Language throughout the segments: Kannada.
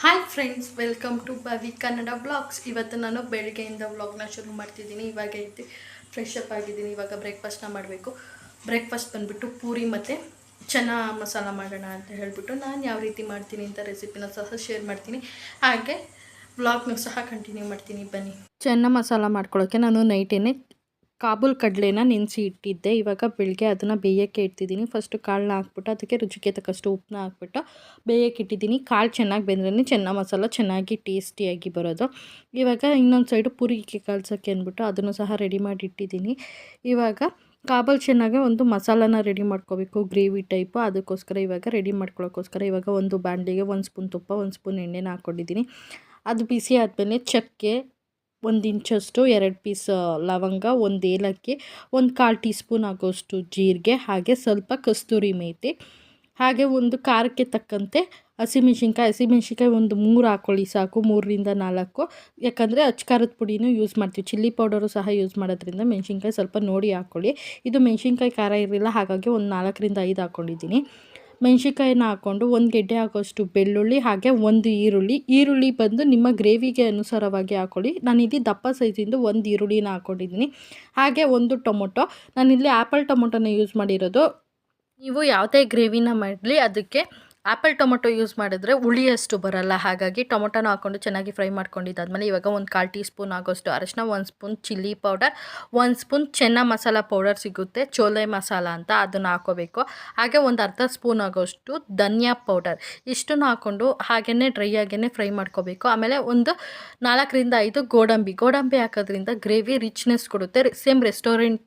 Hi friends welcome to Bavi Kannada blogs ಇವತ್ತು ನಾನು ಬೆಳಗ್ಗೆಯಿಂದ ವ್ಲಾಗ್ನ ಶುರು ಮಾಡ್ತಿದ್ದೀನಿ. ಇವಾಗ ಐತಿ ಫ್ರೆಶ್ ಅಪ್ ಆಗಿದ್ದೀನಿ. ಇವಾಗ ಬ್ರೇಕ್ಫಾಸ್ಟ್ನ ಮಾಡಬೇಕು. ಬ್ರೇಕ್ಫಾಸ್ಟ್ ಬಂದುಬಿಟ್ಟು ಪೂರಿ ಮತ್ತು ಚೆನ್ನ ಮಸಾಲ ಮಾಡೋಣ ಅಂತ ಹೇಳಿಬಿಟ್ಟು ನಾನು ಯಾವ ರೀತಿ ಮಾಡ್ತೀನಿ ಅಂತ ರೆಸಿಪಿನ ಸಹ ಶೇರ್ ಮಾಡ್ತೀನಿ. ಹಾಗೆ ವ್ಲಾಗ್ನ ಸಹ ಕಂಟಿನ್ಯೂ ಮಾಡ್ತೀನಿ. ಬನ್ನಿ. ಚೆನ್ನ ಮಸಾಲ ಮಾಡ್ಕೊಳ್ಳೋಕ್ಕೆ ನಾನು ನೈಟೇನೆ ಕಾಬೂಲ್ ಕಡಲೆನ ನೆನೆಸಿ ಇಟ್ಟಿದ್ದೆ. ಇವಾಗ ಬೆಳಗ್ಗೆ ಅದನ್ನು ಬೇಯಕ್ಕೆ ಇಟ್ಟಿದ್ದೀನಿ ಫಸ್ಟು ಕಾಳನ್ನ ಹಾಕ್ಬಿಟ್ಟು ಅದಕ್ಕೆ ರುಚಿಗೆ ತಕ್ಕಷ್ಟು ಉಪ್ಪನ್ನ ಹಾಕ್ಬಿಟ್ಟು ಬೇಯಕ್ಕೆ ಇಟ್ಟಿದ್ದೀನಿ. ಕಾಳು ಚೆನ್ನಾಗಿ ಬೆಂದ್ರೇ ಚೆನ್ನ ಮಸಾಲ ಚೆನ್ನಾಗಿ ಟೇಸ್ಟಿಯಾಗಿ ಬರೋದು. ಇವಾಗ ಇನ್ನೊಂದು ಸೈಡು ಪೂರಿಗೆ ಕಳ್ಸೋಕ್ಕೆ ಅಂದ್ಬಿಟ್ಟು ಅದನ್ನು ಸಹ ರೆಡಿ ಮಾಡಿ ಇಟ್ಟಿದ್ದೀನಿ. ಇವಾಗ ಕಾಬಲ್ ಚೆನ್ನಾಗಿ ಒಂದು ಮಸಾಲಾನ ರೆಡಿ ಮಾಡ್ಕೋಬೇಕು ಗ್ರೇವಿ ಟೈಪು ಅದಕ್ಕೋಸ್ಕರ ಇವಾಗ ರೆಡಿ ಮಾಡ್ಕೊಳ್ಳೋಕ್ಕೋಸ್ಕರ ಇವಾಗ ಒಂದು ಬಾಣಲಿಗೆ ಒಂದು ಸ್ಪೂನ್ ತುಪ್ಪ, ಒಂದು ಸ್ಪೂನ್ ಎಣ್ಣೆನ ಹಾಕ್ಕೊಂಡಿದ್ದೀನಿ ಅದು ಬಿಸಿ ಆದಮೇಲೆ ಚಕ್ಕೆ ಒಂದು ಇಂಚಷ್ಟು, ಎರಡು ಪೀಸ್ ಲವಂಗ, ಒಂದು ಏಲಕ್ಕಿ, ಒಂದು ಕಾಲು ಟೀ ಸ್ಪೂನ್ ಆಗೋಷ್ಟು ಜೀರಿಗೆ, ಹಾಗೆ ಸ್ವಲ್ಪ ಕಸ್ತೂರಿ ಮೇಥಿ ಹಾಗೆ ಒಂದು ಖಾರಕ್ಕೆ ತಕ್ಕಂತೆ ಹಸಿಮೆಣ್ಸಿನ್ಕಾಯಿ ಹಸಿಮೆಣ್ಸಿನ್ಕಾಯಿ ಒಂದು ಮೂರು ಹಾಕ್ಕೊಳ್ಳಿ ಸಾಕು, ಮೂರರಿಂದ ನಾಲ್ಕು. ಯಾಕಂದರೆ ಅಚ್ಕಾರದ ಪುಡಿನೂ ಯೂಸ್ ಮಾಡ್ತೀವಿ, ಚಿಲ್ಲಿ ಪೌಡರು ಸಹ ಯೂಸ್ ಮಾಡೋದ್ರಿಂದ ಮೆಣಸಿನ್ಕಾಯಿ ಸ್ವಲ್ಪ ನೋಡಿ ಹಾಕ್ಕೊಳ್ಳಿ ಇದು ಮೆಣಸಿನ್ಕಾಯಿ ಖಾರ ಇರಲಿಲ್ಲ, ಹಾಗಾಗಿ ಒಂದು ನಾಲ್ಕರಿಂದ ಐದು ಹಾಕ್ಕೊಂಡಿದ್ದೀನಿ ಮೆಣಸಿನ್ಕಾಯಿನ ಹಾಕ್ಕೊಂಡು ಒಂದು ಗೆಡ್ಡೆ ಹಾಕೋಷ್ಟು ಬೆಳ್ಳುಳ್ಳಿ, ಹಾಗೆ ಒಂದು ಈರುಳ್ಳಿ. ಈರುಳ್ಳಿ ಬಂದು ನಿಮ್ಮ ಗ್ರೇವಿಗೆ ಅನುಸಾರವಾಗಿ ಹಾಕ್ಕೊಳ್ಳಿ ನಾನಿಲ್ಲಿ ದಪ್ಪ ಸೈಜಿಂದು ಒಂದು ಈರುಳ್ಳಿನ ಹಾಕ್ಕೊಂಡಿದ್ದೀನಿ ಹಾಗೆ ಒಂದು ಟೊಮೊಟೊ. ನಾನಿಲ್ಲಿ ಆ್ಯಪಲ್ ಟೊಮೊಟೊನ ಯೂಸ್ ಮಾಡಿರೋದು. ನೀವು ಯಾವುದೇ ಗ್ರೇವಿನ ಮಾಡಲಿ, ಅದಕ್ಕೆ ಆ್ಯಪಲ್ ಟೊಮೊಟೊ ಯೂಸ್ ಮಾಡಿದ್ರೆ ಹುಳಿಯಷ್ಟು ಬರಲ್ಲ. ಹಾಗಾಗಿ ಟೊಮೊಟೊನ ಹಾಕ್ಕೊಂಡು ಚೆನ್ನಾಗಿ ಫ್ರೈ ಮಾಡ್ಕೊಂಡಿದ್ದಾದಮೇಲೆ ಇವಾಗ ಒಂದು ಕಾಲು ಟೀ ಸ್ಪೂನ್ ಆಗೋಷ್ಟು ಅರಶಿನ, ಒಂದು ಸ್ಪೂನ್ ಚಿಲ್ಲಿ ಪೌಡರ್, ಒಂದು ಸ್ಪೂನ್ ಚೆನ್ನ ಮಸಾಲ ಪೌಡರ್ ಸಿಗುತ್ತೆ ಚೋಲೆ ಮಸಾಲ ಅಂತ ಅದನ್ನು ಹಾಕೋಬೇಕು. ಹಾಗೆ ಒಂದು ಅರ್ಧ ಸ್ಪೂನ್ ಆಗೋಷ್ಟು ಧನಿಯಾ ಪೌಡರ್ ಇಷ್ಟನ್ನು ಹಾಕ್ಕೊಂಡು ಹಾಗೆಯೇ ಡ್ರೈ ಆಗೇ ಫ್ರೈ ಮಾಡ್ಕೋಬೇಕು. ಆಮೇಲೆ ಒಂದು ನಾಲ್ಕರಿಂದ ಐದು ಗೋಡಂಬಿ ಗೋಡಂಬಿ ಹಾಕೋದ್ರಿಂದ ಗ್ರೇವಿ ರಿಚ್ನೆಸ್ ಕೊಡುತ್ತೆ. ಸೇಮ್ ರೆಸ್ಟೋರೆಂಟ್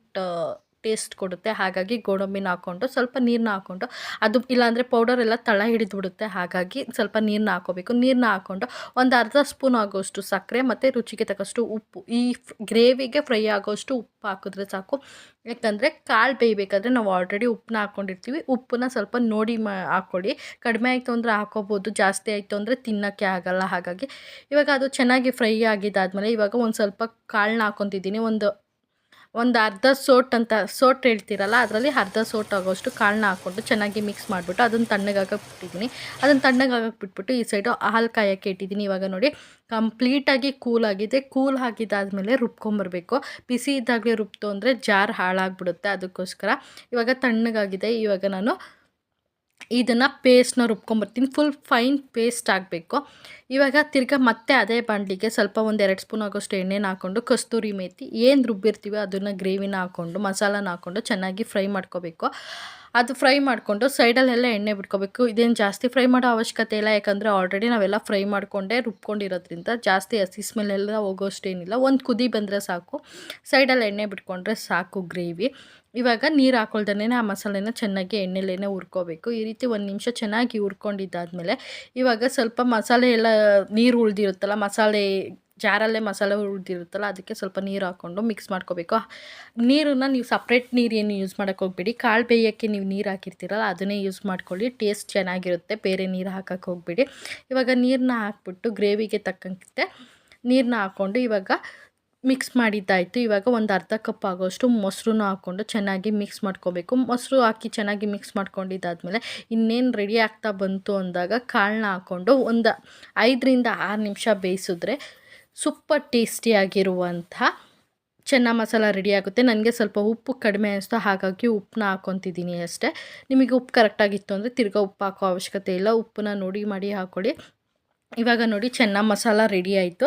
ಟೇಸ್ಟ್ ಕೊಡುತ್ತೆ. ಹಾಗಾಗಿ ಗೋಡಂಬಿನ ಹಾಕ್ಕೊಂಡು ಸ್ವಲ್ಪ ನೀರನ್ನ ಹಾಕ್ಕೊಂಡು ಅದು ಇಲ್ಲಾಂದರೆ ಪೌಡರ್ ಎಲ್ಲ ತಳ ಹಿಡಿದ್ಬಿಡುತ್ತೆ. ಹಾಗಾಗಿ ಸ್ವಲ್ಪ ನೀರನ್ನ ಹಾಕೋಬೇಕು. ನೀರನ್ನ ಹಾಕ್ಕೊಂಡು ಒಂದು ಅರ್ಧ ಸ್ಪೂನ್ ಆಗೋಷ್ಟು ಸಕ್ಕರೆ ಮತ್ತು ರುಚಿಗೆ ತಕ್ಕಷ್ಟು ಉಪ್ಪು. ಈ ಗ್ರೇವಿಗೆ ಫ್ರೈ ಆಗೋಷ್ಟು ಉಪ್ಪು ಹಾಕಿದ್ರೆ ಸಾಕು. ಯಾಕಂದರೆ ಕಾಳು ಬೇಯಬೇಕಾದ್ರೆ ನಾವು ಆಲ್ರೆಡಿ ಉಪ್ಪನ್ನ ಹಾಕ್ಕೊಂಡಿರ್ತೀವಿ ಉಪ್ಪನ್ನ ಸ್ವಲ್ಪ ನೋಡಿ ಮಾ ಹಾಕ್ಕೊಳ್ಳಿ ಕಡಿಮೆ ಆಯಿತು ಅಂದರೆ ಹಾಕೋಬೋದು. ಜಾಸ್ತಿ ಆಯಿತು ಅಂದರೆ ತಿನ್ನೋಕ್ಕೆ ಆಗಲ್ಲ. ಹಾಗಾಗಿ ಇವಾಗ ಅದು ಚೆನ್ನಾಗಿ ಫ್ರೈ ಆಗಿದ್ದಾದಮೇಲೆ ಇವಾಗ ಒಂದು ಸ್ವಲ್ಪ ಕಾಳನ್ನ ಹಾಕ್ಕೊತಿದ್ದೀನಿ ಒಂದು ಒಂದು ಅರ್ಧ ಸೋಟ್ ಅಂತ ಸೋಟ್ ಹೇಳ್ತೀರಲ್ಲ, ಅದರಲ್ಲಿ ಅರ್ಧ ಸೋಟ್ ಆಗೋಷ್ಟು ಕಾಳನ್ನ ಹಾಕ್ಕೊಂಡು ಚೆನ್ನಾಗಿ ಮಿಕ್ಸ್ ಮಾಡಿಬಿಟ್ಟು ಅದನ್ನು ತಣ್ಣಗಾಗಕ್ಕೆ ಬಿಟ್ಟಿದ್ದೀನಿ. ಅದನ್ನು ತಣ್ಣಗಾಗಕ್ಕೆ ಬಿಟ್ಬಿಟ್ಟು ಈ ಸೈಡು ಹಾಲು ಕಾಯೋಕ್ಕೆ ಇಟ್ಟಿದ್ದೀನಿ. ಇವಾಗ ನೋಡಿ ಕಂಪ್ಲೀಟಾಗಿ ಕೂಲ್ ಆಗಿದೆ. ಕೂಲ್ ಆಗಿದ್ದಾದಮೇಲೆ ರುಬ್ಕೊಂಬರ್ಬೇಕು. ಬಿಸಿ ಇದ್ದಾಗಲೇ ರುಬ್ತು ಅಂದರೆ ಜಾರ್ ಹಾಳಾಗ್ಬಿಡುತ್ತೆ ಅದಕ್ಕೋಸ್ಕರ. ಇವಾಗ ತಣ್ಣಗಾಗಿದೆ. ಇವಾಗ ನಾನು ಇದನ್ನು ಪೇಸ್ಟ್ನ ರುಬ್ಕೊಂಬರ್ತೀನಿ ಫುಲ್ ಫೈನ್ ಪೇಸ್ಟ್ ಆಗಬೇಕು. ಇವಾಗ ತಿರ್ಗಿ ಮತ್ತೆ ಅದೇ ಬಾಣಲಿಗೆ ಸ್ವಲ್ಪ ಒಂದು ಎರಡು ಸ್ಪೂನ್ ಆಗೋಷ್ಟು ಎಣ್ಣೆನ ಹಾಕ್ಕೊಂಡು ಕಸ್ತೂರಿ ಮೇಥಿ ಏನು ರುಬ್ಬಿರ್ತೀವಿ ಅದನ್ನು ಗ್ರೇವಿನ ಹಾಕ್ಕೊಂಡು ಮಸಾಲಾನ ಹಾಕ್ಕೊಂಡು ಚೆನ್ನಾಗಿ ಫ್ರೈ ಮಾಡ್ಕೋಬೇಕು. ಅದು ಫ್ರೈ ಮಾಡಿಕೊಂಡು ಸೈಡಲ್ಲೆಲ್ಲ ಎಣ್ಣೆ ಬಿಟ್ಕೋಬೇಕು. ಇದೇನು ಜಾಸ್ತಿ ಫ್ರೈ ಮಾಡೋ ಅವಶ್ಯಕತೆ ಇಲ್ಲ. ಯಾಕಂದರೆ ಆಲ್ರೆಡಿ ನಾವೆಲ್ಲ ಫ್ರೈ ಮಾಡಿಕೊಂಡೇ ರುಬ್ಕೊಂಡಿರೋದ್ರಿಂದ ಜಾಸ್ತಿ ಹಸಿ ಸ್ಮೆಲ್ಲೆಲ್ಲ ಹೋಗೋಷ್ಟೇನಿಲ್ಲ ಒಂದು ಕುದಿ ಬಂದರೆ ಸಾಕು. ಸೈಡಲ್ಲಿ ಎಣ್ಣೆ ಬಿಟ್ಕೊಂಡ್ರೆ ಸಾಕು ಗ್ರೇವಿ ಇವಾಗ ನೀರು ಹಾಕೊಳ್ದೇ ಆ ಮಸಾಲೆನ ಚೆನ್ನಾಗಿ ಎಣ್ಣೆಲೇನೆ ಹುರ್ಕೋಬೇಕು. ಈ ರೀತಿ ಒಂದು ನಿಮಿಷ ಚೆನ್ನಾಗಿ ಹುರ್ಕೊಂಡಿದ್ದಾದಮೇಲೆ ಇವಾಗ ಸ್ವಲ್ಪ ಮಸಾಲೆ ಎಲ್ಲ ನೀರು ಉಳಿದಿರುತ್ತಲ್ಲ, ಮಸಾಲೆ ಜಾರಲ್ಲೇ ಮಸಾಲೆ ಉಳಿದಿರುತ್ತಲ್ಲ, ಅದಕ್ಕೆ ಸ್ವಲ್ಪ ನೀರು ಹಾಕ್ಕೊಂಡು ಮಿಕ್ಸ್ ಮಾಡ್ಕೋಬೇಕು. ನೀರನ್ನು ನೀವು ಸಪ್ರೇಟ್ ನೀರೇನು ಯೂಸ್ ಮಾಡೋಕ್ಕೆ ಹೋಗ್ಬೇಡಿ. ಕಾಳು ಬೇಯೋಕ್ಕೆ ನೀವು ನೀರು ಹಾಕಿರ್ತೀರಲ್ಲ, ಅದನ್ನೇ ಯೂಸ್ ಮಾಡ್ಕೊಳ್ಳಿ. ಟೇಸ್ಟ್ ಚೆನ್ನಾಗಿರುತ್ತೆ, ಬೇರೆ ನೀರು ಹಾಕೋಕ್ಕೆ ಹೋಗ್ಬೇಡಿ. ಇವಾಗ ನೀರನ್ನ ಹಾಕ್ಬಿಟ್ಟು ಗ್ರೇವಿಗೆ ತಕ್ಕಂತೆ ನೀರನ್ನ ಹಾಕ್ಕೊಂಡು ಇವಾಗ ಮಿಕ್ಸ್ ಮಾಡಿದ್ದಾಯಿತು. ಇವಾಗ ಒಂದು ಅರ್ಧ ಕಪ್ ಆಗೋಷ್ಟು ಮೊಸರನ್ನ ಹಾಕ್ಕೊಂಡು ಚೆನ್ನಾಗಿ ಮಿಕ್ಸ್ ಮಾಡ್ಕೋಬೇಕು. ಮೊಸರು ಹಾಕಿ ಚೆನ್ನಾಗಿ ಮಿಕ್ಸ್ ಮಾಡ್ಕೊಂಡಿದ್ದಾದಮೇಲೆ ಇನ್ನೇನು ರೆಡಿ ಆಗ್ತಾ ಬಂತು ಅಂದಾಗ ಕಾಳನ್ನ ಹಾಕ್ಕೊಂಡು ಒಂದು ಐದರಿಂದ ಆರು ನಿಮಿಷ ಬೇಯಿಸಿದ್ರೆ ಸೂಪರ್ ಟೇಸ್ಟಿಯಾಗಿರುವಂಥ ಚೆನ್ನ ಮಸಾಲ ರೆಡಿ ಆಗುತ್ತೆ. ನನಗೆ ಸ್ವಲ್ಪ ಉಪ್ಪು ಕಡಿಮೆ ಅನಿಸ್ತು ಹಾಗಾಗಿ ಉಪ್ಪನ್ನ ಹಾಕ್ಕೊತಿದ್ದೀನಿ ಅಷ್ಟೇ. ನಿಮಗೆ ಉಪ್ಪು ಕರೆಕ್ಟಾಗಿತ್ತು ಅಂದರೆ ತಿರ್ಗಾ ಉಪ್ಪು ಹಾಕೋ ಅವಶ್ಯಕತೆ ಇಲ್ಲ. ಉಪ್ಪನ್ನ ನೋಡಿ ಮಾಡಿ ಹಾಕ್ಕೊಳ್ಳಿ ಇವಾಗ ನೋಡಿ ಚೆನ್ನ ಮಸಾಲ ರೆಡಿ ಆಯಿತು.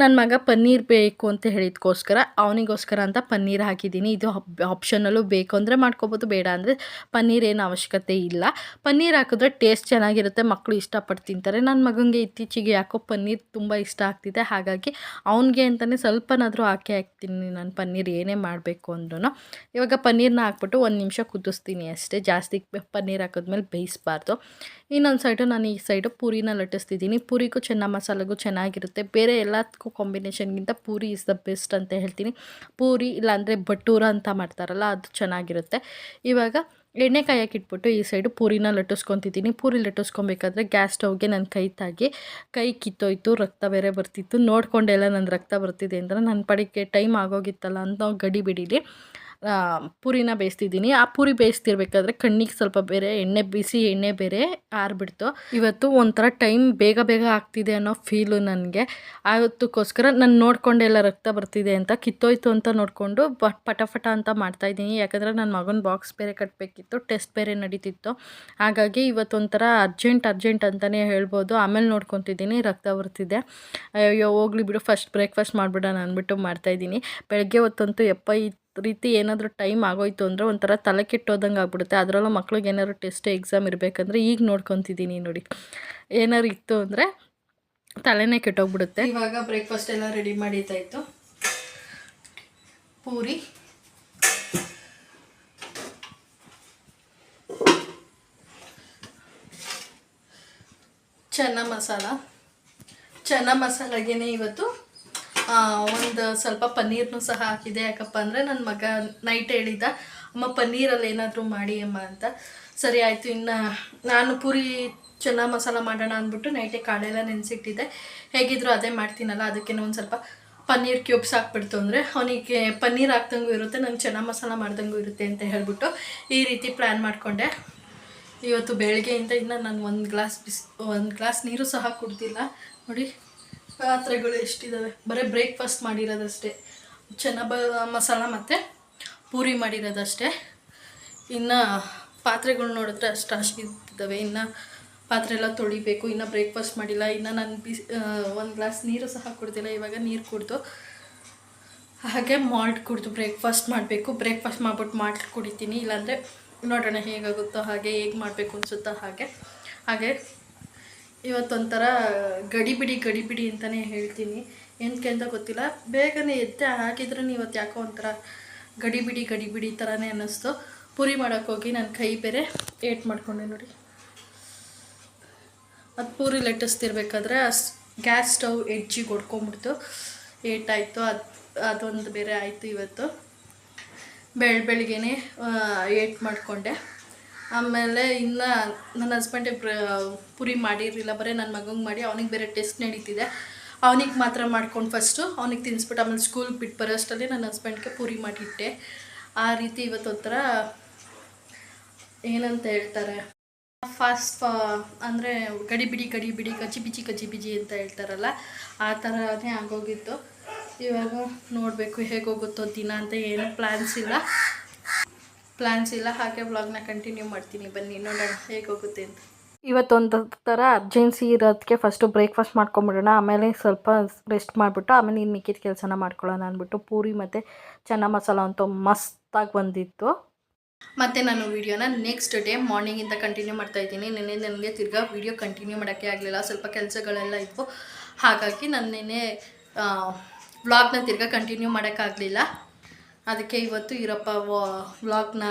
ನನ್ನ ಮಗ ಪನ್ನೀರ್ ಬೇಕು ಅಂತ ಹೇಳಿದಕ್ಕೋಸ್ಕರ ಅವನಿಗೋಸ್ಕರ ಅಂತ ಪನ್ನೀರ್ ಹಾಕಿದ್ದೀನಿ. ಇದು ಆಪ್ಷನಲ್ಲೂ ಬೇಕು ಅಂದರೆ ಮಾಡ್ಕೋಬೋದು, ಬೇಡ ಅಂದರೆ ಪನ್ನೀರ್ ಏನು ಅವಶ್ಯಕತೆ ಇಲ್ಲ. ಪನ್ನೀರ್ ಹಾಕಿದ್ರೆ ಟೇಸ್ಟ್ ಚೆನ್ನಾಗಿರುತ್ತೆ ಮಕ್ಕಳು ಇಷ್ಟಪಟ್ಟು ತಿಂತಾರೆ. ನನ್ನ ಮಗನಿಗೆ ಇತ್ತೀಚೆಗೆ ಯಾಕೋ ಪನ್ನೀರ್ ತುಂಬ ಇಷ್ಟ ಆಗ್ತಿದೆ. ಹಾಗಾಗಿ ಅವನಿಗೆ ಅಂತಲೇ ಸ್ವಲ್ಪನಾದರೂ ಹಾಕಿ ಹಾಕ್ತೀನಿ ನಾನು ಪನ್ನೀರ್ ಏನೇ ಮಾಡಬೇಕು ಅಂದ್ರೂ ಇವಾಗ ಪನ್ನೀರ್ನ ಹಾಕ್ಬಿಟ್ಟು ಒಂದು ನಿಮಿಷ ಕುದಿಸ್ತೀನಿ ಅಷ್ಟೇ. ಜಾಸ್ತಿ ಪನ್ನೀರ್ ಹಾಕಿದ್ಮೇಲೆ ಬೇಯಿಸ್ಬಾರ್ದು. ಇನ್ನೊಂದು ಸೈಡು ನಾನು ಈ ಸೈಡು ಪೂರಿನ ಲಟ್ಟಿಸ್ತಿದ್ದೀನಿ. ಪೂರಿಗೂ ಚೆನ್ನ ಮಸಾಲೆಗೂ ಚೆನ್ನಾಗಿರುತ್ತೆ. ಬೇರೆ ಎಲ್ಲದಕ್ಕೂ ಕಾಂಬಿನೇಷನ್ಗಿಂತ ಪೂರಿ ಇಸ್ ದ ಬೆಸ್ಟ್ ಅಂತ ಹೇಳ್ತೀನಿ. ಪೂರಿ ಇಲ್ಲಾಂದರೆ ಬಟೂರ ಅಂತ ಮಾಡ್ತಾರಲ್ಲ, ಅದು ಚೆನ್ನಾಗಿರುತ್ತೆ. ಇವಾಗ ಎಣ್ಣೆ ಕಾಯಕ್ಕೆ ಇಟ್ಬಿಟ್ಟು ಈ ಸೈಡು ಪೂರಿನ ಲಟ್ಟಿಸ್ಕೊತಿದ್ದೀನಿ. ಪೂರಿ ಲಟ್ಟಿಸ್ಕೊಬೇಕಾದ್ರೆ ಗ್ಯಾಸ್ ಸ್ಟವ್ಗೆ ನನ್ನ ಕೈ ತಾಗಿ, ಕೈ ಕಿತ್ತೋಯ್ತು, ರಕ್ತ ಬೇರೆ ಬರ್ತಿತ್ತು. ನೋಡಿಕೊಂಡೆಲ್ಲ ನನ್ನ ರಕ್ತ ಬರ್ತಿದೆ ಅಂದರೆ ನನ್ನ ಪಡಿಕೆ ಟೈಮ್ ಆಗೋಗಿತ್ತಲ್ಲ ಅಂತ ಗಡಿ ಬಿಡೀಲಿ. ಪೂರಿನ ಬೇಯಿಸ್ತಿದ್ದೀನಿ. ಆ ಪೂರಿ ಬೇಯಿಸ್ತಿರ್ಬೇಕಾದ್ರೆ ಕಣ್ಣಿಗೆ ಸ್ವಲ್ಪ ಬೇರೆ, ಎಣ್ಣೆ ಬಿಸಿ ಎಣ್ಣೆ ಬೇರೆ ಆರ್ಬಿಡ್ತು. ಇವತ್ತು ಒಂಥರ ಟೈಮ್ ಬೇಗ ಬೇಗ ಆಗ್ತಿದೆ ಅನ್ನೋ ಫೀಲು ನನಗೆ. ಆವತ್ತಕ್ಕೋಸ್ಕರ ನಾನು ನೋಡ್ಕೊಂಡೆ ಎಲ್ಲ ರಕ್ತ ಬರ್ತಿದೆ ಅಂತ, ಕಿತ್ತೋಯ್ತು ಅಂತ ನೋಡಿಕೊಂಡು ಬ ಪಟ ಅಂತ ಮಾಡ್ತಾಯಿದ್ದೀನಿ ಯಾಕಂದರೆ ನನ್ನ ಮಗನ ಬಾಕ್ಸ್ ಬೇರೆ ಕಟ್ಟಬೇಕಿತ್ತು ಟೆಸ್ಟ್ ಬೇರೆ ನಡೀತಿತ್ತು. ಹಾಗಾಗಿ ಇವತ್ತು ಒಂಥರ ಅರ್ಜೆಂಟ್ ಅರ್ಜೆಂಟ್ ಅಂತಲೇ ಹೇಳ್ಬೋದು. ಆಮೇಲೆ ನೋಡ್ಕೊತಿದ್ದೀನಿ, ರಕ್ತ ಬರ್ತಿದೆ. ಅಯ್ಯೋ ಹೋಗ್ಲಿ ಬಿಡು ಫಸ್ಟ್ ಬ್ರೇಕ್ಫಾಸ್ಟ್ ಮಾಡಿಬಿಡೋಣ ಅಂದ್ಬಿಟ್ಟು ಮಾಡ್ತಾಯಿದ್ದೀನಿ ಬೆಳಗ್ಗೆ ಹೊತ್ತಂತೂ ಎಪ್ಪ ರೀತಿ ಏನಾದರೂ ಟೈಮ್ ಆಗೋಯ್ತು ಅಂದರೆ ಒಂಥರ ತಲೆ ಕೆಟ್ಟೋದಂಗೆ ಆಗ್ಬಿಡುತ್ತೆ. ಅದರಲ್ಲೂ ಮಕ್ಳಿಗೆ ಏನಾದ್ರು ಟೆಸ್ಟ್ ಎಕ್ಸಾಮ್ ಇರಬೇಕಂದ್ರೆ ಈಗ ನೋಡ್ಕೊತಿದ್ದೀನಿ ನೋಡಿ. ಏನಾದ್ರು ಇತ್ತು ಅಂದರೆ ತಲೆನೇ ಕೆಟ್ಟೋಗ್ಬಿಡುತ್ತೆ. ಇವಾಗ ಬ್ರೇಕ್ಫಾಸ್ಟ್ ಎಲ್ಲ ರೆಡಿ ಮಾಡಿದ್ದಾಯಿತು ಪೂರಿ. ಚೆನ್ನ ಮಸಾಲ. ಚೆನ್ನ ಮಸಾಲಾಗೇನೆ ಇವತ್ತು ಒಂದು ಸ್ವಲ್ಪ ಪನ್ನೀರ್ನು ಸಹ ಹಾಕಿದೆ. ಯಾಕಪ್ಪ ಅಂದರೆ ನನ್ನ ಮಗ ನೈಟ್ ಹೇಳಿದ ಅಮ್ಮ, ಪನ್ನೀರಲ್ಲಿ ಏನಾದರೂ ಮಾಡಿ ಅಮ್ಮ ಅಂತ. ಸರಿ ಆಯಿತು, ಇನ್ನು ನಾನು ಪೂರಿ ಚೆನ್ನ ಮಸಾಲ ಮಾಡೋಣ ಅಂದ್ಬಿಟ್ಟು ನೈಟೇ ಕಾಳೆಲ್ಲ ನೆನೆಸಿಟ್ಟಿದ್ದೆ. ಹೇಗಿದ್ರು ಅದೇ ಮಾಡ್ತೀನಲ್ಲ, ಅದಕ್ಕೆ ಒಂದು ಸ್ವಲ್ಪ ಪನ್ನೀರ್ ಕ್ಯೂಬ್ಸ್ ಹಾಕ್ಬಿಡ್ತು ಅಂದರೆ ಅವನಿಗೆ ಪನ್ನೀರ್ ಹಾಕ್ದಂಗೂ ಇರುತ್ತೆ, ನಂಗೆ ಚೆನ್ನ ಮಸಾಲ ಮಾಡ್ದಂಗೂ ಇರುತ್ತೆ ಅಂತ ಹೇಳ್ಬಿಟ್ಟು ಈ ರೀತಿ ಪ್ಲ್ಯಾನ್ ಮಾಡಿಕೊಂಡೆ. ಇವತ್ತು ಬೆಳಗ್ಗೆಯಿಂದ ಇನ್ನು ನಾನು ಒಂದು ಗ್ಲಾಸ್ ಬಿಸ್, ಒಂದು ಗ್ಲಾಸ್ ನೀರು ಸಹ ಕುಡ್ದಿಲ್ಲ. ನೋಡಿ. ಪಾತ್ರೆಗಳು ಎಷ್ಟಿದ್ದಾವೆ ಬರೀ ಬ್ರೇಕ್ಫಾಸ್ಟ್ ಮಾಡಿರೋದಷ್ಟೇ. ಚೆನ್ನ ಬ, ಮಸಾಲ ಮತ್ತು ಪೂರಿ ಮಾಡಿರೋದಷ್ಟೇ. ಇನ್ನು ಪಾತ್ರೆಗಳು ನೋಡಿದ್ರೆ ಅಷ್ಟು ಅಷ್ಟಿದ್ದಾವೆ. ಇನ್ನು ಪಾತ್ರೆ ಎಲ್ಲ ತೊಳಿಬೇಕು. ಇನ್ನು ಬ್ರೇಕ್ಫಾಸ್ಟ್ ಮಾಡಿಲ್ಲ. ಇನ್ನು ನಾನು ಬಿಸಿ ಒಂದು ಗ್ಲಾಸ್ ನೀರು ಸಹ ಕುಡ್ದಿಲ್ಲ. ಇವಾಗ ನೀರು ಕುಡಿದು ಹಾಗೆ ಮಾಲ್ಟ್ ಕುಡಿದು ಬ್ರೇಕ್ಫಾಸ್ಟ್ ಮಾಡಬೇಕು. ಬ್ರೇಕ್ಫಾಸ್ಟ್ ಮಾಡ್ಬಿಟ್ಟು ಮಾಲ್ಟ್ ಕುಡಿತೀನಿ. ಇಲ್ಲಾಂದರೆ ನೋಡೋಣ ಹೇಗಾಗುತ್ತೋ ಹಾಗೆ ಹೇಗೆ ಮಾಡಬೇಕು ಅನಿಸುತ್ತೋ ಹಾಗೆ. ಹಾಗೆ ಇವತ್ತೊಂಥರ ಗಡಿಬಿಡಿ ಗಡಿಬಿಡಿ ಅಂತಲೇ ಹೇಳ್ತೀನಿ. ಏನಕ್ಕೆ ಅಂತ ಗೊತ್ತಿಲ್ಲ. ಬೇಗನೆ ಎದ್ದೆ ಹಾಕಿದ್ರೂ ಇವತ್ತು ಯಾಕೋ ಒಂಥರ ಗಡಿಬಿಡಿ ಗಡಿಬಿಡಿ ಥರನೇ ಅನ್ನಿಸ್ತು. ಪುರಿ ಮಾಡೋಕ್ಕೋಗಿ ನನ್ನ ಕೈ ಬೇರೆ ಏಟ್ ಮಾಡಿಕೊಂಡೆ ನೋಡಿ. ಅದು ಪೂರಿ ಲಟ್ಟಿಸ್ತಿರ್ಬೇಕಾದ್ರೆ ಗ್ಯಾಸ್ ಸ್ಟವ್ ಹೆಜ್ಜಿಗೆ ಹೊಡ್ಕೊಂಬಿಡ್ತು ಏಟಾಯಿತು ಅದು, ಅದೊಂದು ಬೇರೆ ಆಯಿತು ಇವತ್ತು. ಬೆಳ ಬೆಳಿಗ್ಗೆ ಏಟ್ ಮಾಡಿಕೊಂಡೆ. ಆಮೇಲೆ ಇನ್ನು ನನ್ನ ಹಸ್ಬೆಂಡೇ ಪುರಿ ಮಾಡಿರಲಿಲ್ಲ ಬರೀ ನನ್ನ ಮಗಂಗೆ ಮಾಡಿ, ಅವನಿಗೆ ಬೇರೆ ಟೆಸ್ಟ್ ನಡೀತಿದೆ. ಅವನಿಗೆ ಮಾತ್ರ ಮಾಡ್ಕೊಂಡು ಫಸ್ಟು ಅವನಿಗೆ ತಿನ್ನಿಸ್ಬಿಟ್ಟು ಆಮೇಲೆ ಸ್ಕೂಲ್ ಬಿಟ್ಟು ಬರೋ ಅಷ್ಟರಲ್ಲಿ ನನ್ನ ಹಸ್ಬೆಂಡ್ಗೆ ಪೂರಿ ಮಾಡಿಟ್ಟೆ. ಆ ರೀತಿ ಇವತ್ತೊಂಥರ ಏನಂತ ಹೇಳ್ತಾರೆ? ಫಾಸ್ಟ್ ಅಂದರೆ ಗಡಿ ಬಿಡಿ ಕಚ್ಚಿ ಬಿಡಿ ಕಚ್ಚಿ ಬಿಜಿ ಅಂತ ಹೇಳ್ತಾರಲ್ಲ, ಆ ಥರನೇ ಆಗೋಗಿತ್ತು. ಇವಾಗ ನೋಡಬೇಕು ಹೇಗೋಗುತ್ತೋ ದಿನ ಅಂತ ಏನು ಪ್ಲ್ಯಾನ್ಸ್ ಇಲ್ಲ. ಪ್ಲ್ಯಾನ್ಸ್ ಇಲ್ಲ ಹಾಗೆ ವ್ಲಾಗ್ನ ಕಂಟಿನ್ಯೂ ಮಾಡ್ತೀನಿ. ಬನ್ನಿ ನೋಡೋಣ ಹೇಗೆ ಹೋಗುತ್ತೆ ಅಂತ. ಇವತ್ತೊಂದು ಥರ ಅರ್ಜೆನ್ಸಿ ಇರೋದಕ್ಕೆ ಫಸ್ಟು ಬ್ರೇಕ್ಫಾಸ್ಟ್ ಮಾಡ್ಕೊಂಬಿಡೋಣ. ಆಮೇಲೆ ಸ್ವಲ್ಪ ರೆಸ್ಟ್ ಮಾಡಿಬಿಟ್ಟು ಆಮೇಲೆ ಇನ್ನು ಮಿಕ್ಕಿದ ಕೆಲಸನ ಮಾಡ್ಕೊಳ್ಳೋಣ ಅಂದ್ಬಿಟ್ಟು ಪೂರಿ ಮತ್ತು ಚೆನ್ನ ಮಸಾಲ ಅಂತೂ ಮಸ್ತಾಗಿ ಬಂದಿತ್ತು. ಮತ್ತು ನಾನು ವೀಡಿಯೋನ ನೆಕ್ಸ್ಟ್ ಡೇ ಮಾರ್ನಿಂಗಿಂದ ಕಂಟಿನ್ಯೂ ಮಾಡ್ತಾ ಇದ್ದೀನಿ. ನಿನ್ನೆ ನನಗೆ ತಿರ್ಗಾ ವೀಡಿಯೋ ಕಂಟಿನ್ಯೂ ಮಾಡೋಕ್ಕೆ ಆಗಲಿಲ್ಲ. ಸ್ವಲ್ಪ ಕೆಲಸಗಳೆಲ್ಲ ಇತ್ತು ಹಾಗಾಗಿ ನಾನು ನಿನ್ನೆ ವ್ಲಾಗ್ನ ತಿರ್ಗಾ ಕಂಟಿನ್ಯೂ ಮಾಡೋಕ್ಕಾಗಲಿಲ್ಲ ಅದಕ್ಕೆ ಇವತ್ತು ಇರಪ್ಪ ವ್ಲಾಗ್ನ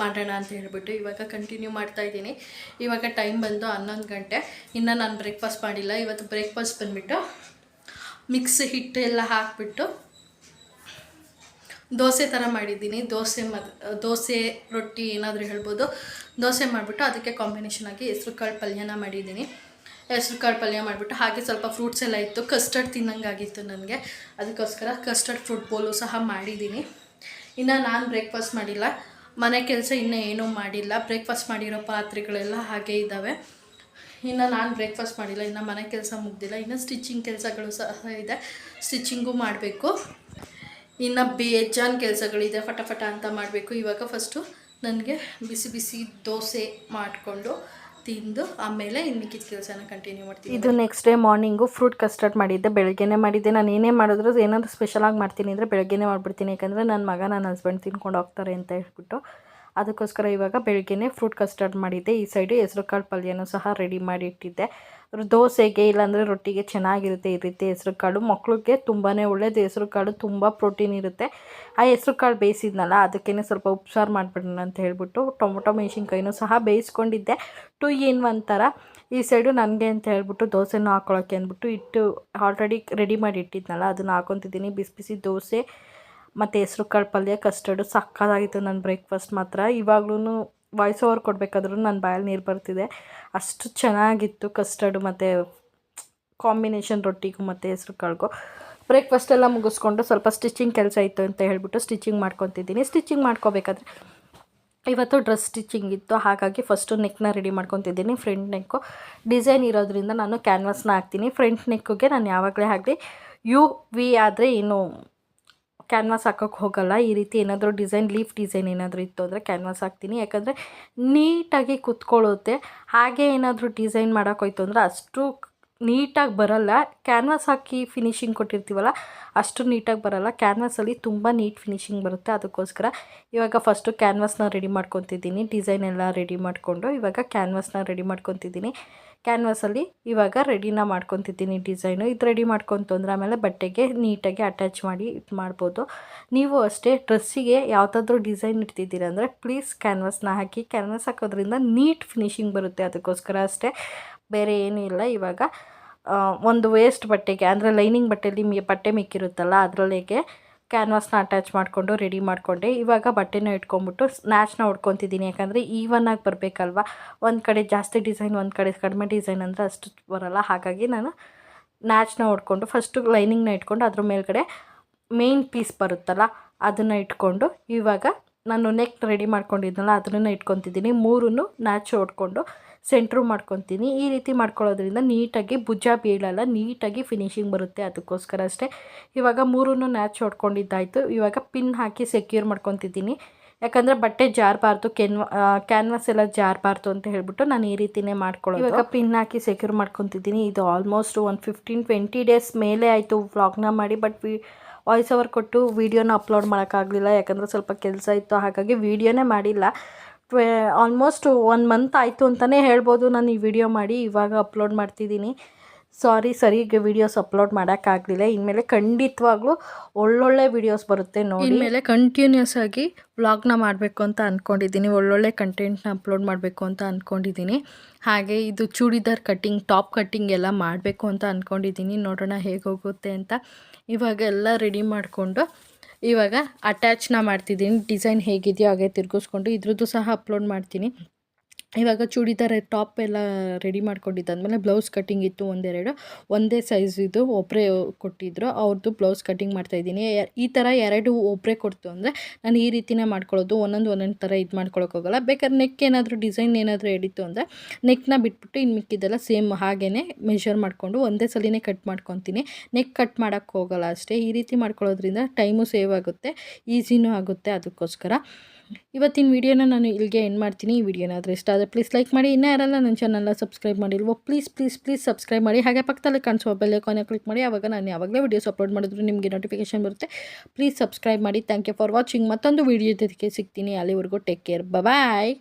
ಮಾಡೋಣ ಅಂತ ಹೇಳಿಬಿಟ್ಟು ಇವಾಗ ಕಂಟಿನ್ಯೂ ಮಾಡ್ತಾ ಇದ್ದೀನಿ. ಇವಾಗ ಟೈಮ್ ಬಂದು ಹನ್ನೊಂದು ಗಂಟೆ. ಇನ್ನು ನಾನು ಬ್ರೇಕ್ಫಾಸ್ಟ್ ಮಾಡಿಲ್ಲ. ಇವತ್ತು ಬ್ರೇಕ್ಫಾಸ್ಟ್ ಬಂದುಬಿಟ್ಟು ಮಿಕ್ಸ್ ಹಿಟ್ಟು ಎಲ್ಲ ಹಾಕಿಬಿಟ್ಟು ದೋಸೆ ಥರ ಮಾಡಿದ್ದೀನಿ. ದೋಸೆ ಮ ದೋಸೆ ರೊಟ್ಟಿ ಏನಾದರೂ ಹೇಳ್ಬೋದು. ದೋಸೆ ಮಾಡಿಬಿಟ್ಟು ಅದಕ್ಕೆ ಕಾಂಬಿನೇಷನ್ ಆಗಿ ಹೆಸ್ರು ಕಾಳು ಪಲ್ಯನ ಮಾಡಿದ್ದೀನಿ. ಹೆಸ್ರು ಕಾಳು ಪಲ್ಯ ಮಾಡಿಬಿಟ್ಟು ಹಾಗೆ ಸ್ವಲ್ಪ ಫ್ರೂಟ್ಸ್ ಎಲ್ಲ ಇತ್ತು. ಕಸ್ಟರ್ಡ್ ತಿನ್ನಂಗಾಗಿತ್ತು ನನಗೆ. ಅದಕ್ಕೋಸ್ಕರ ಕಸ್ಟರ್ಡ್ ಫ್ರೂಟ್ ಬೋಲು ಸಹ ಮಾಡಿದ್ದೀನಿ. ಇನ್ನು ನಾನು ಬ್ರೇಕ್ಫಾಸ್ಟ್ ಮಾಡಿಲ್ಲ. ಮನೆ ಕೆಲಸ ಇನ್ನೂ ಏನೂ ಮಾಡಿಲ್ಲ. ಬ್ರೇಕ್ಫಾಸ್ಟ್ ಮಾಡಿರೋ ಪಾತ್ರೆಗಳೆಲ್ಲ ಹಾಗೆ ಇದ್ದಾವೆ ಇನ್ನು ನಾನು ಬ್ರೇಕ್ಫಾಸ್ಟ್ ಮಾಡಿಲ್ಲ. ಇನ್ನು ಮನೆ ಕೆಲಸ ಮುಗ್ದಿಲ್ಲ. ಇನ್ನು ಸ್ಟಿಚಿಂಗ್ ಕೆಲಸಗಳು ಸಹ ಇದೆ. ಸ್ಟಿಚಿಂಗು ಮಾಡಬೇಕು. ಇನ್ನು ಬೇಜಾನ್ ಕೆಲಸಗಳಿದೆ. ಫಟಫಟ ಅಂತ ಮಾಡಬೇಕು. ಇವಾಗ ಫಸ್ಟು ನನಗೆ ಬಿಸಿ ಬಿಸಿ ದೋಸೆ ಮಾಡಿಕೊಂಡು ತಿಂದು ಆಮೇಲೆ ಇನ್ನು ಮಿಕ್ಕಿದ ಕೆಲಸನ ಕಂಟಿನ್ಯೂ ಮಾಡ್ತೀನಿ. ಇದು next day morning fruit custard ಮಾಡಿದ್ದೆ. ಬೆಳಗ್ಗೆನೇ ಮಾಡಿದ್ದೆ. ನಾನು ಏನೇ ಮಾಡಿದ್ರು ಏನಾದರೂ ಸ್ಪೆಷಲಾಗಿ ಮಾಡ್ತೀನಿ ಅಂದರೆ ಬೆಳಗ್ಗೆನೇ ಮಾಡಿಬಿಡ್ತೀನಿ. ಯಾಕಂದರೆ ನನ್ನ ಮಗ ನನ್ನ ಹಸ್ಬೆಂಡ್ ತಿನ್ಕೊಂಡು ಹೋಗ್ತಾರೆ ಅಂತ ಹೇಳ್ಬಿಟ್ಟು. ಅದಕ್ಕೋಸ್ಕರ ಇವಾಗ ಬೆಳಗ್ಗೆನೇ ಫ್ರೂಟ್ ಕಸ್ಟರ್ಡ್ ಮಾಡಿದ್ದೆ. ಈ ಸೈಡು ಹೆಸ್ರು ಕಾಳು ಪಲ್ಯನೂ ಸಹ ರೆಡಿ ಮಾಡಿ ಇಟ್ಟಿದ್ದೆ. ದೋಸೆಗೆ ಇಲ್ಲಾಂದರೆ ರೊಟ್ಟಿಗೆ ಚೆನ್ನಾಗಿರುತ್ತೆ ಈ ರೀತಿ ಹೆಸ್ರು ಕಾಳು. ಮಕ್ಳಿಗೆ ತುಂಬಾ ಒಳ್ಳೇದು. ಹೆಸ್ರು ಕಾಳು ತುಂಬ ಪ್ರೋಟೀನ್ ಇರುತ್ತೆ. ಆ ಹೆಸ್ರು ಕಾಳು ಬೇಯಿಸಿದ್ನಲ್ಲ ಅದಕ್ಕೇ ಸ್ವಲ್ಪ ಉಪ್ಸಾರು ಮಾಡಿಬಿಡೋಣ ಅಂತ ಹೇಳ್ಬಿಟ್ಟು ಟೊಮೊಟೊ, ಮೆಣಸಿನ್ಕಾಯಿನೂ ಸಹ ಬೇಯಿಸ್ಕೊಂಡಿದ್ದೆ. ಟು ಇನ್ ಒನ್ ಥರ. ಈ ಸೈಡು ನನಗೆ ಅಂತ ಹೇಳ್ಬಿಟ್ಟು ದೋಸೆನೂ ಹಾಕೊಳ್ಳೋಕೆ ಅಂದ್ಬಿಟ್ಟು ಇಟ್ಟು ಆಲ್ರೆಡಿ ರೆಡಿ ಮಾಡಿ ಇಟ್ಟಿದ್ನಲ್ಲ, ಅದನ್ನು ಹಾಕೊತಿದ್ದೀನಿ. ಬಿಸಿ ಬಿಸಿ ದೋಸೆ ಮತ್ತು ಹೆಸ್ರು ಕಾಳು ಪಲ್ಯ ಕಸ್ಟರ್ಡು ಸಕ್ಕತ್ತಾಗಿತ್ತು ನನ್ನ ಬ್ರೇಕ್ಫಾಸ್ಟ್ ಮಾತ್ರ. ಇವಾಗ್ಲೂ ವಾಯ್ಸ್ ಓವರ್ ಕೊಡಬೇಕಾದ್ರೂ ನನ್ನ ಬಾಯಲ್ಲಿ ನೀರು ಬರ್ತಿದೆ. ಅಷ್ಟು ಚೆನ್ನಾಗಿತ್ತು ಕಸ್ಟರ್ಡು ಮತ್ತು ಕಾಂಬಿನೇಷನ್ ರೊಟ್ಟಿಗೂ ಮತ್ತು ಹೆಸ್ರು ಕಾಳಿಗೂ. ಬ್ರೇಕ್ಫಾಸ್ಟ್ ಎಲ್ಲ ಮುಗಿಸ್ಕೊಂಡು ಸ್ವಲ್ಪ ಸ್ಟಿಚಿಂಗ್ ಕೆಲಸ ಇತ್ತು ಅಂತ ಹೇಳಿಬಿಟ್ಟು ಸ್ಟಿಚಿಂಗ್ ಮಾಡ್ಕೊತಿದ್ದೀನಿ. ಸ್ಟಿಚಿಂಗ್ ಮಾಡ್ಕೋಬೇಕಾದ್ರೆ ಇವತ್ತು ಡ್ರೆಸ್ ಸ್ಟಿಚಿಂಗ್ ಇತ್ತು. ಹಾಗಾಗಿ ಫಸ್ಟು ನೆಕ್ನ ರೆಡಿ ಮಾಡ್ಕೊತಿದ್ದೀನಿ. Front neck. ಡಿಸೈನ್ ಇರೋದ್ರಿಂದ ನಾನು ಕ್ಯಾನ್ವಾಸ್ನ ಹಾಕ್ತೀನಿ. ಫ್ರಂಟ್ ನೆಕ್ಕಿಗೆ ನಾನು ಯಾವಾಗಲೇ ಆಗಲಿ ಯು, ವಿ ಆದರೆ ಏನು ಕ್ಯಾನ್ವಾಸ್ ಹಾಕೋಕ್ಕೆ ಹೋಗಲ್ಲ. ಈ ರೀತಿ ಏನಾದರೂ ಡಿಸೈನ್, ಲೀಫ್ ಡಿಸೈನ್ ಏನಾದರೂ ಇತ್ತು ಅಂದರೆ ಕ್ಯಾನ್ವಾಸ್ ಹಾಕ್ತೀನಿ. ಯಾಕಂದರೆ ನೀಟಾಗಿ ಕುತ್ಕೊಳ್ಳುತ್ತೆ. ಹಾಗೆ ಏನಾದರೂ ಡಿಸೈನ್ ಮಾಡೋಕ್ಕೋಯ್ತು ಅಂದರೆ ಅಷ್ಟು ನೀಟಾಗಿ ಬರಲ್ಲ. ಕ್ಯಾನ್ವಾಸ್ ಹಾಕಿ ಫಿನಿಶಿಂಗ್ ಕೊಟ್ಟಿರ್ತೀವಲ್ಲ, ಅಷ್ಟು ನೀಟಾಗಿ ಬರಲ್ಲ. ಕ್ಯಾನ್ವಾಸಲ್ಲಿ ತುಂಬ ನೀಟ್ ಫಿನಿಶಿಂಗ್ ಬರುತ್ತೆ. ಅದಕ್ಕೋಸ್ಕರ ಇವಾಗ ಫಸ್ಟು ಕ್ಯಾನ್ವಾಸ್ನ ರೆಡಿ ಮಾಡ್ಕೊತಿದ್ದೀನಿ. ಡಿಸೈನ್ ಎಲ್ಲ ರೆಡಿ ಮಾಡಿಕೊಂಡು ಇವಾಗ ಕ್ಯಾನ್ವಾಸ್ನ ರೆಡಿ ಮಾಡ್ಕೊತಿದ್ದೀನಿ. ಕ್ಯಾನ್ವಾಸಲ್ಲಿ ಇವಾಗ ರೆಡಿನ ಮಾಡ್ಕೊತಿದ್ದೀನಿ ಡಿಸೈನು. ಇದು ರೆಡಿ ಮಾಡ್ಕೊತು ಅಂದ್ರೆ ಆಮೇಲೆ ಬಟ್ಟೆಗೆ ನೀಟಾಗಿ ಅಟ್ಯಾಚ್ ಮಾಡಿ ಇದು ಮಾಡ್ಬೋದು. ನೀವು ಅಷ್ಟೇ ಡ್ರೆಸ್ಸಿಗೆ ಯಾವುದಾದ್ರೂ ಡಿಸೈನ್ ಇಡ್ತಿದ್ದೀರ ಅಂದರೆ ಪ್ಲೀಸ್ ಕ್ಯಾನ್ವಸ್ನ ಹಾಕಿ. ಕ್ಯಾನ್ವಾಸ್ ಹಾಕೋದ್ರಿಂದ ನೀಟ್ ಫಿನಿಶಿಂಗ್ ಬರುತ್ತೆ ಅದಕ್ಕೋಸ್ಕರ ಅಷ್ಟೇ. ಬೇರೆ ಏನೂ ಇಲ್ಲ ಇವಾಗ. ಒಂದು ವೇಸ್ಟ್ ಬಟ್ಟೆಗೆ ಅಂದರೆ ಲೈನಿಂಗ್ ಬಟ್ಟೆಯಲ್ಲಿ ಬಟ್ಟೆ ಮಿಕ್ಕಿರುತ್ತಲ್ಲ ಅದರೊಳಗೆ ಕ್ಯಾನ್ವಾಸ್ನ ಅಟ್ಯಾಚ್ ಮಾಡಿಕೊಂಡು ರೆಡಿ ಮಾಡಿಕೊಂಡೆ. ಇವಾಗ ಬಟ್ಟೆನ ಇಟ್ಕೊಂಬಿಟ್ಟು ಸ್ನ್ಯಾಚ್ನ ಹೊಡ್ಕೊತಿದ್ದೀನಿ ಯಾಕಂದರೆ ಈವನ್ನಾಗಿ ಬರಬೇಕಲ್ವ? ಒಂದು ಕಡೆ ಜಾಸ್ತಿ ಡಿಸೈನ್ ಒಂದು ಕಡೆ ಕಡಿಮೆ ಡಿಸೈನ್ ಅಂದರೆ ಅಷ್ಟು ಬರೋಲ್ಲ. ಹಾಗಾಗಿ ನಾನು ನ್ಯಾಚ್ನ ಹೊಡ್ಕೊಂಡು ಫಸ್ಟು ಲೈನಿಂಗ್ನ ಇಟ್ಕೊಂಡು, ಅದ್ರ ಮೇಲ್ಗಡೆ ಮೇನ್ ಪೀಸ್ ಬರುತ್ತಲ್ಲ, ಅದನ್ನು ಇಟ್ಕೊಂಡು, ಇವಾಗ ನಾನು ನೆಕ್ ರೆಡಿ ಮಾಡ್ಕೊಂಡಿದ್ನಲ್ಲ, ಅದನ್ನು ಇಟ್ಕೊತಿದ್ದೀನಿ. ಮೂರೂ ನ್ಯಾಚ್ ಹೊಡ್ಕೊಂಡು ಸೆಂಟ್ರು ಮಾಡ್ಕೊತೀನಿ. ಈ ರೀತಿ ಮಾಡ್ಕೊಳ್ಳೋದ್ರಿಂದ ನೀಟಾಗಿ ಭುಜ ಬೀಳಲ್ಲ, ನೀಟಾಗಿ ಫಿನಿಶಿಂಗ್ ಬರುತ್ತೆ ಅದಕ್ಕೋಸ್ಕರ ಅಷ್ಟೇ. ಇವಾಗ ಮೂರೂ ನ್ಯಾಚ್ ಹೊಡ್ಕೊಂಡಿದ್ದಾಯಿತು. ಇವಾಗ ಪಿನ್ ಹಾಕಿ ಸೆಕ್ಯೂರ್ ಮಾಡ್ಕೊತಿದ್ದೀನಿ. ಯಾಕಂದರೆ ಬಟ್ಟೆ ಜಾರಬಾರ್ದು, ಕೆನ್ವ ಕ್ಯಾನ್ವಾಸ್ ಎಲ್ಲ ಜಾರಬಾರ್ದು ಅಂತ ಹೇಳ್ಬಿಟ್ಟು ನಾನು ಈ ರೀತಿನೇ ಮಾಡ್ಕೊಳ್ಳೋದು. ಇವಾಗ ಪಿನ್ ಹಾಕಿ ಸೆಕ್ಯೂರ್ ಮಾಡ್ಕೊತಿದ್ದೀನಿ. ಇದು ಆಲ್ಮೋಸ್ಟ್ ಒಂದು ಫಿಫ್ಟೀನ್, ಟ್ವೆಂಟಿ ಡೇಸ್ ಮೇಲೆ ಆಯಿತು ವ್ಲಾಗ್ನ ಮಾಡಿ, ಬಟ್ ವಿ, ವಾಯ್ಸ್ ಓವರ್ ಕೊಟ್ಟು ವೀಡಿಯೋನ ಅಪ್ಲೋಡ್ ಮಾಡೋಕ್ಕಾಗಲಿಲ್ಲ. ಯಾಕಂದರೆ ಸ್ವಲ್ಪ ಕೆಲಸ ಇತ್ತು, ಹಾಗಾಗಿ ವೀಡಿಯೋನೇ ಮಾಡಿಲ್ಲ. ಟ್ವೆ ಆಲ್ಮೋಸ್ಟ್ ಒನ್ ಮಂತ್ ಆಯಿತು ಅಂತಲೇ ಹೇಳ್ಬೋದು. ನಾನು ಈ ವಿಡಿಯೋ ಮಾಡಿ ಇವಾಗ ಅಪ್ಲೋಡ್ ಮಾಡ್ತಿದ್ದೀನಿ. ಸಾರಿ ಸರಿಗೆ ವಿಡಿಯೋಸ್ ಅಪ್ಲೋಡ್ ಮಾಡೋಕ್ಕಾಗಲಿಲ್ಲ. ಇನ್ಮೇಲೆ ಖಂಡಿತವಾಗ್ಲೂ ಒಳ್ಳೊಳ್ಳೆ ವಿಡಿಯೋಸ್ ಬರುತ್ತೆ ನೋಡಿ. ಇನ್ಮೇಲೆ ಕಂಟಿನ್ಯೂಸ್ ಆಗಿ ವ್ಲಾಗ್ನ ಮಾಡಬೇಕು ಅಂತ ಅಂದ್ಕೊಂಡಿದ್ದೀನಿ ಒಳ್ಳೊಳ್ಳೆ ಕಂಟೆಂಟ್ನ ಅಪ್ಲೋಡ್ ಮಾಡಬೇಕು ಅಂತ ಅಂದ್ಕೊಂಡಿದ್ದೀನಿ ಹಾಗೆ ಇದು ಚೂಡಿದಾರ್ ಕಟ್ಟಿಂಗ್ ಟಾಪ್ ಕಟ್ಟಿಂಗ್ ಎಲ್ಲ ಮಾಡಬೇಕು ಅಂತ ಅಂದ್ಕೊಂಡಿದ್ದೀನಿ ನೋಡೋಣ ಹೇಗೆ ಹೋಗುತ್ತೆ ಅಂತ. ಇವಾಗ ಎಲ್ಲ ರೆಡಿ ಮಾಡಿಕೊಂಡು ಇವಾಗ ಅಟ್ಯಾಚ್ನ ಮಾಡ್ತಿದ್ದೀನಿ. ಡಿಸೈನ್ ಹೇಗಿದೆಯೋ ಹಾಗೆ ತಿರ್ಗಿಸ್ಕೊಂಡು ಇದ್ರದ್ದು ಸಹ ಅಪ್ಲೋಡ್ ಮಾಡ್ತೀನಿ. ಇವಾಗ ಚೂಡಿದಾರ ಟಾಪ್ ಎಲ್ಲ ರೆಡಿ ಮಾಡ್ಕೊಂಡಿದ್ದಾದ್ಮೇಲೆ ಬ್ಲೌಸ್ ಕಟ್ಟಿಂಗ್ ಇತ್ತು ಒಂದೆರಡು, ಒಂದೇ ಸೈಜ್ ಇದು ಒಬ್ಬರೇ ಕೊಟ್ಟಿದ್ರು ಅವ್ರದ್ದು ಬ್ಲೌಸ್ ಕಟ್ಟಿಂಗ್ ಮಾಡ್ತಾಯಿದ್ದೀನಿ ಈ ಥರ ಎರಡು ಒಬ್ಬರೇ ಕೊಡ್ತು ಅಂದರೆ ನಾನು ಈ ರೀತಿನೇ ಮಾಡ್ಕೊಳ್ಳೋದು, ಒಂದೊಂದು ಒಂದೊಂದು ಥರ ಇದು ಮಾಡ್ಕೊಳೋಕ್ಕೋಗಲ್ಲ ಬೇಕಾದ್ರೆ ನೆಕ್ ಏನಾದರೂ ಡಿಸೈನ್ ಏನಾದರೂ ಎಡಿತ್ತು ಅಂದರೆ ನೆಕ್ನ ಬಿಟ್ಬಿಟ್ಟು ಇನ್ನು ಮಿಕ್ಕಿದ್ದೆಲ್ಲ ಸೇಮ್ ಹಾಗೇ ಮೆಷರ್ ಮಾಡಿಕೊಂಡು ಒಂದೇ ಸಲಿನೇ ಕಟ್ ಮಾಡ್ಕೊತೀನಿ. ನೆಕ್ ಕಟ್ ಮಾಡೋಕ್ಕೆ ಹೋಗಲ್ಲ ಅಷ್ಟೇ. ಈ ರೀತಿ ಮಾಡ್ಕೊಳ್ಳೋದ್ರಿಂದ ಟೈಮು ಸೇವ್ ಆಗುತ್ತೆ ಈಸಿನೂ ಆಗುತ್ತೆ ಅದಕ್ಕೋಸ್ಕರ. ಇವತ್ತಿನ ವೀಡಿಯೋನ ನಾನು ಇಲ್ಲಿಗೆ ಎಂಡ್ ಮಾಡ್ತೀನಿ. ಈ ವಿಡಿಯೋನಾದರೂ ಇಷ್ಟ ಆದರೆ ಪ್ಲೀಸ್ ಲೈಕ್ ಮಾಡಿ. ಇನ್ನೂ ಯಾರೆಲ್ಲ ನನ್ನ ಚಾನಲ್ನ ಸಬ್ಸ್ಕ್ರೈಬ್ ಮಾಡಿಲ್ವೋ ಪ್ಲೀಸ್ ಪ್ಲೀಸ್ ಪ್ಲೀಸ್ ಸಬ್ಸ್ಕ್ರೈಬ್ ಮಾಡಿ. ಹಾಗೆ ಪಕ್ಕದಲ್ಲಿ ಕಾಣಿಸುವ ಬೆಲ್ ಕೊನೆ ಕ್ಲಿಕ್ ಮಾಡಿ. ಆವಾಗ ನಾನು ಯಾವಾಗಲೇ ವೀಡಿಯೋಸ್ ಅಪ್ಲೋಡ್ ಮಾಡಿದ್ರು ನಿಮಗೆ ನೋಟಿಫಿಕೇಶನ್ ಬರುತ್ತೆ. ಪ್ಲೀಸ್ ಸಬ್ಸ್ಕ್ರೈಬ್ ಮಾಡಿ. ಥ್ಯಾಂಕ್ ಯು ಫಾರ್ ವಾಚಿಂಗ್ ಮತ್ತೊಂದು ವೀಡಿಯೋ ಜೊತೆಗೆ ಸಿಗ್ತೀನಿ. ಅಲ್ಲಿವರೆಗೂ ಟೇಕ್ ಕೇರ್ ಬಾಯ್